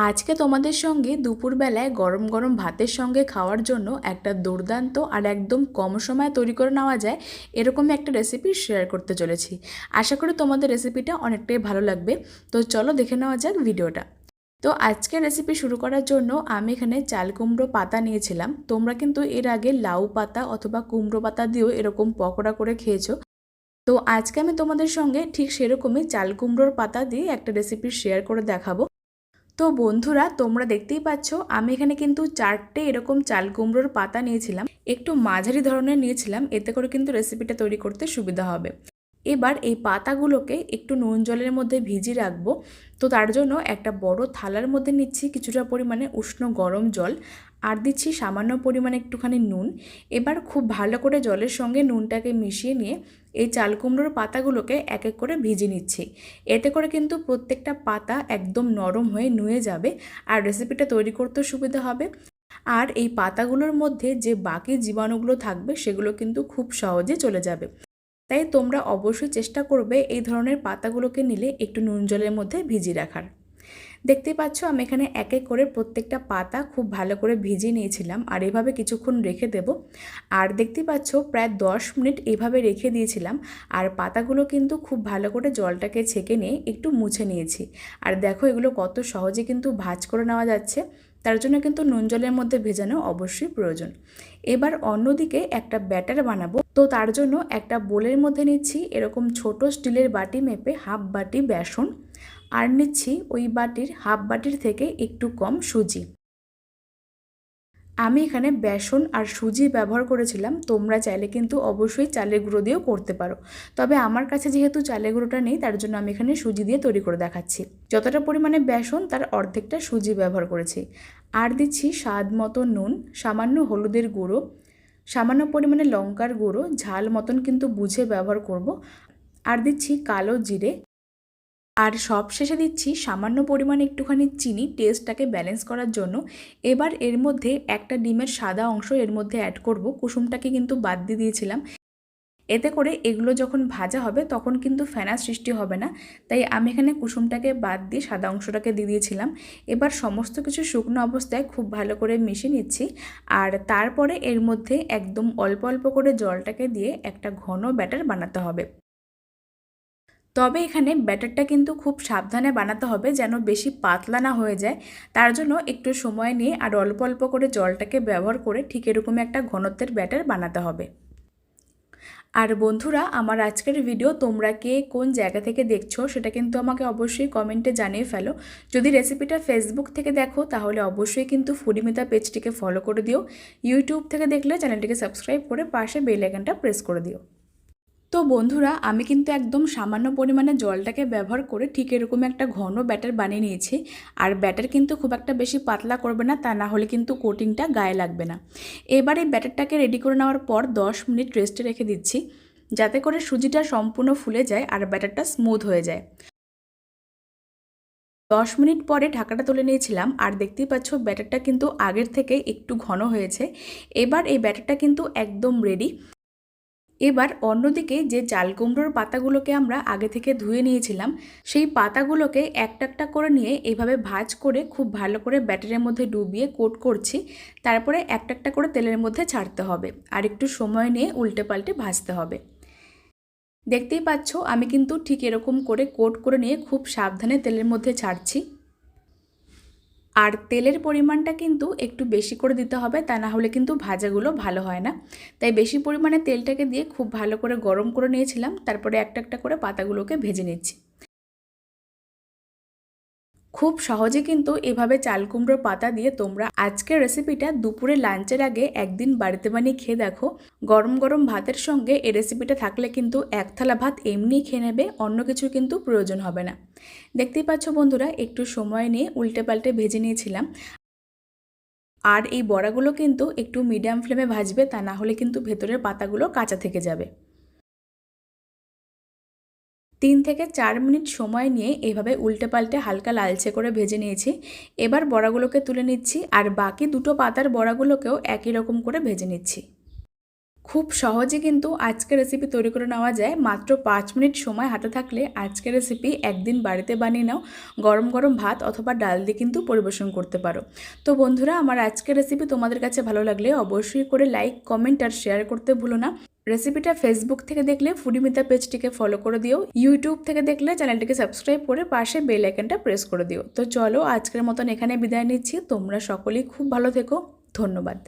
আজকে তোমাদের সঙ্গে দুপুরবেলায় গরম গরম ভাতের সঙ্গে খাওয়ার জন্য একটা দুর্দান্ত আর একদম কম সময়ে তৈরি করে নেওয়া যায় এরকমই একটা রেসিপি শেয়ার করতে চলেছি। আশা করি তোমাদের রেসিপিটা অনেকটাই ভালো লাগবে। তো চলো দেখে নেওয়া যাক ভিডিওটা তো আজকের রেসিপি শুরু করার জন্য আমি এখানে চাল কুমড়ো পাতা নিয়েছিলাম। তোমরা কিন্তু এর আগে লাউ পাতা অথবা কুমড়ো পাতা দিয়েও এরকম পকোড়া করে খেয়েছো। তো আজকে আমি তোমাদের সঙ্গে ঠিক সেরকমই চাল কুমড়োর পাতা দিয়ে একটা রেসিপি শেয়ার করে দেখাবো। তো বন্ধুরা, তোমরা দেখতেই পাচ্ছ, আমি এখানে কিন্তু চারটে এরকম চাল কুমড়োর পাতা নিয়েছিলাম। একটু মাঝারি ধরনের নিয়েছিলাম, এতে করে কিন্তু রেসিপিটা তৈরি করতে সুবিধা হবে। এবার এই পাতাগুলোকে একটু নুন জলের মধ্যে ভিজিয়ে রাখব। তো তার জন্য একটা বড় থালার মধ্যে নিচ্ছি কিছুটা পরিমাণে উষ্ণ গরম জল। আর দিচ্ছি সামান্য পরিমাণে একটুখানি নুন। এবার খুব ভালো করে জলের সঙ্গে নুনটাকে মিশিয়ে নিয়ে এই চাল কুমড়োর পাতাগুলোকে এক এক করে ভিজে নিচ্ছি। এতে করে কিন্তু প্রত্যেকটা পাতা একদম নরম হয়ে নুয়ে যাবে আর রেসিপিটা তৈরি করতেও সুবিধা হবে। আর এই পাতাগুলোর মধ্যে যে বাকি জীবাণুগুলো থাকবে সেগুলো কিন্তু খুব সহজে চলে যাবে। তাই তোমরা অবশ্যই চেষ্টা করবে এই ধরনের পাতাগুলোকে নিলে একটু নুন জলের মধ্যে ভিজিয়ে রাখার। দেখতেই পাচ্ছ, আমি এখানে এক এক করে প্রত্যেকটা পাতা খুব ভালো করে ভিজিয়ে নিয়েছিলাম, আর এভাবে কিছুক্ষণ রেখে দেব। আর দেখতে পাচ্ছ, প্রায় দশ মিনিট এভাবে রেখে দিয়েছিলাম, আর পাতাগুলো কিন্তু খুব ভালো করে জলটাকে ছেঁকে নিয়ে একটু মুছে নিয়েছি। আর দেখো এগুলো কত সহজে কিন্তু ভাজ করে নেওয়া যাচ্ছে। তার জন্য কিন্তু নুন জলের মধ্যে ভেজানো অবশ্যই প্রয়োজন। এবার অন্যদিকে একটা ব্যাটার বানাবো। তো তার জন্য একটা বোলের মধ্যে নিচ্ছি এরকম ছোট স্টিলের বাটি মেপে হাফ বাটি বেসন। আর নিচ্ছি ওই বাটির, হাফ বাটির থেকে একটু কম সুজি। আমি এখানে বেসন আর সুজি ব্যবহার করেছিলাম। তোমরা চাইলে কিন্তু অবশ্যই চালের গুঁড়ো দিয়েও করতে পারো। তবে আমার কাছে যেহেতু চালের গুঁড়োটা নেই, তার জন্য আমি এখানে সুজি দিয়ে তৈরি করে দেখাচ্ছি। যতটা পরিমাণে বেসন, তার অর্ধেকটা সুজি ব্যবহার করেছি। আর দিচ্ছি স্বাদ মতো নুন, সামান্য হলুদের গুঁড়ো, সামান্য পরিমাণে লঙ্কার গুঁড়ো, ঝাল মতন কিন্তু বুঝে ব্যবহার করব। আর দিচ্ছি কালো জিরে। আর সব শেষে দিচ্ছি সামান্য পরিমাণে একটুখানি চিনি টেস্টটাকে ব্যালেন্স করার জন্য। এবার এর মধ্যে একটা ডিমের সাদা অংশ এর মধ্যে অ্যাড করব। কুসুমটাকে কিন্তু বাদ দিয়ে দিয়েছিলাম। এতে করে এগুলো যখন ভাজা হবে তখন কিন্তু ফেনা সৃষ্টি হবে না। তাই আমি এখানে কুসুমটাকে বাদ দিয়ে সাদা অংশটাকে দিয়ে দিয়েছিলাম। এবার সমস্ত কিছু শুকনো অবস্থায় খুব ভালো করে মিশিয়ে নিচ্ছি। আর তারপরে এর মধ্যে একদম অল্প অল্প করে জলটাকে দিয়ে একটা ঘন ব্যাটার বানাতে হবে। তবে এখানে ব্যাটারটা কিন্তু খুব সাবধানে বানাতে হবে যেন বেশি পাতলা না হয়ে যায়। তার জন্য একটু সময় নিয়ে আর অল্প অল্প করে জলটাকে ব্যবহার করে ঠিক এরকম একটা ঘনত্বের ব্যাটার বানাতে হবে। আর বন্ধুরা, আমার আজকের ভিডিও তোমরা কে কোন জায়গা থেকে দেখছ সেটা কিন্তু আমাকে অবশ্যই কমেন্টে জানিয়ে ফেলো। যদি রেসিপিটা ফেসবুক থেকে দেখো, তাহলে অবশ্যই কিন্তু ফুডিমিতা পেজটিকে ফলো করে দিও। ইউটিউব থেকে দেখলে চ্যানেলটিকে সাবস্ক্রাইব করে পাশে বেল আইকনটা প্রেস করে দিও। তো বন্ধুরা, আমি কিন্তু একদম সামান্য পরিমাণে জলটাকে ব্যবহার করে ঠিক এরকম একটা ঘন ব্যাটার বানিয়ে নিয়েছি। আর ব্যাটার কিন্তু খুব একটা বেশি পাতলা করবে না, তা না হলে কিন্তু কোটিংটা গায়ে লাগবে না। এবার এই ব্যাটারটাকে রেডি করে নেওয়ার পর 10 মিনিট রেস্টে রেখে দিচ্ছি, যাতে করে সুজিটা সম্পূর্ণ ফুলে যায় আর ব্যাটারটা স্মুথ হয়ে যায়। দশ মিনিট পরে ঢাকাটা তুলে নিয়েছিলাম, আর দেখতেই পাচ্ছ ব্যাটারটা কিন্তু আগের থেকে একটু ঘন হয়েছে। এবার এই ব্যাটারটা কিন্তু একদম রেডি এবার অন্যদিকে যে চাল কুমড়োর পাতাগুলোকে আমরা আগে থেকে ধুয়ে নিয়েছিলাম, সেই পাতাগুলোকে একটা একটা করে নিয়ে এভাবে ভাজ করে খুব ভালো করে ব্যাটারের মধ্যে ডুবিয়ে কোট করছি। তারপরে একটা একটা করে তেলের মধ্যে ছাড়তে হবে আর একটু সময় নিয়ে উল্টে পাল্টে ভাজতে হবে। দেখতেই পাচ্ছ, আমি কিন্তু ঠিক এরকম করে কোট করে নিয়ে খুব সাবধানে তেলের মধ্যে ছাড়ছি। আর তেলের পরিমাণটা কিন্তু একটু বেশি করে দিতে হবে, তা না হলে কিন্তু ভাজাগুলো ভালো হয় না। তাই বেশি পরিমাণে তেলটাকে দিয়ে খুব ভালো করে গরম করে নিয়েছিলাম, তারপরে একটা একটা করে পাতাগুলোকে ভেজে নিচ্ছি। খুব সহজে কিন্তু এভাবে চাল কুমড়োর পাতা দিয়ে তোমরা আজকের রেসিপিটা দুপুরে লাঞ্চের আগে একদিন বাড়িতে বানিয়ে খেয়ে দেখো। গরম গরম ভাতের সঙ্গে এই রেসিপিটা থাকলে কিন্তু এক থালা ভাত এমনি খেয়ে নেবে, অন্য কিছু কিন্তু প্রয়োজন হবে না। দেখতেই পাচ্ছ বন্ধুরা, একটু সময় নিয়ে উল্টে পাল্টে ভেজে নিয়েছিলাম। আর এই বড়াগুলো কিন্তু একটু মিডিয়াম ফ্লেমে ভাজবে, তা না হলে কিন্তু ভেতরের পাতাগুলো কাঁচা থেকে যাবে। তিন থেকে চার মিনিট সময় নিয়ে এভাবে উল্টে পাল্টে হালকা লালচে করে ভেজে নিয়েছি। এবার বড়াগুলোকে তুলে নিচ্ছি আর বাকি দুটো পাতার বড়াগুলোকেও একই রকম করে ভেজে নিচ্ছি। খুব সহজে কিন্তু আজকের রেসিপি তৈরি করে নেওয়া যায়। মাত্র পাঁচ মিনিট সময় হাতে থাকলে আজকের রেসিপি একদিন বাড়িতে বানিয়ে নাও। গরম গরম ভাত অথবা ডাল দিয়ে কিন্তু পরিবেশন করতে পারো। তো বন্ধুরা, আমার আজকের রেসিপি তোমাদের কাছে ভালো লাগলে অবশ্যই করে লাইক কমেন্ট আর শেয়ার করতে ভুলো না। রেসিপিটা ফেসবুক থেকে দেখলে ফুডিমিতা পেজটিকে ফলো করে দিও। ইউটিউব থেকে দেখলে চ্যানেলটিকে সাবস্ক্রাইব করে পাশে বেল আইকনটা প্রেস করে দিও। তো চলো আজকের মতন এখানে বিদায় নিচ্ছি। তোমরা সকলেই খুব ভালো থেকো। ধন্যবাদ।